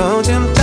Don't Contemplate